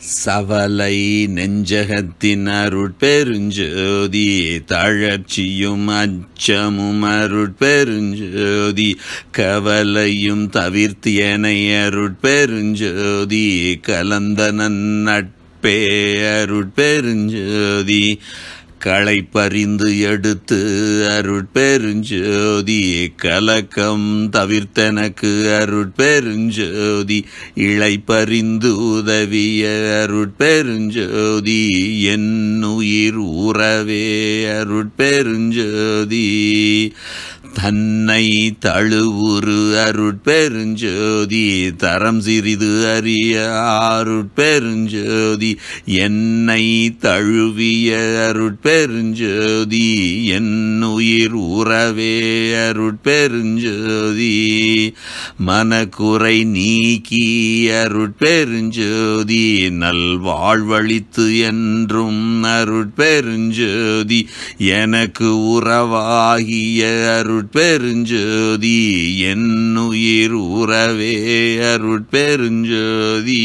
சவலை நெஞ்சகத்தின் அருட்பெருஞ்சோதி தழற்சியும் அச்சமும் அருட்பெருஞ்சோதி கவலையும் தவிர்த்தியனை அருட்பெருஞ்சோதி கலந்த நட்பே அருட்பெருஞ்சோதி களை பறிந்து எடுத்து அருட்பெருஞ்சோதி கலக்கம் தவிர்த்தனக்கு அருட்பெருஞ்சோதி இளை பறிந்து உதவிய அருட்பெருஞ்சோதி என் உயிர் உறவே அருட்பெருஞ்சோதி. தன்னை தழுவுரு அருட்பெருஞ்சோதி தரம் சிறிது அறிய அருட்பெருஞ்சோதி என்னை தழுவிய அருட்பெருஞ்சோதி என் உயிர் உறவே அருட்பெருஞ்சோதி மனக்குறை நீக்கி அருட்பெருஞ்சோதி நல்வாழ்வழித்து என்றும் அருட்பெருஞ்சோதி எனக்கு உறவாகிய அருட் அருட்பெருஞ்சோதி என்னுயிர் உறவே அருட்பெருஞ்சோதி.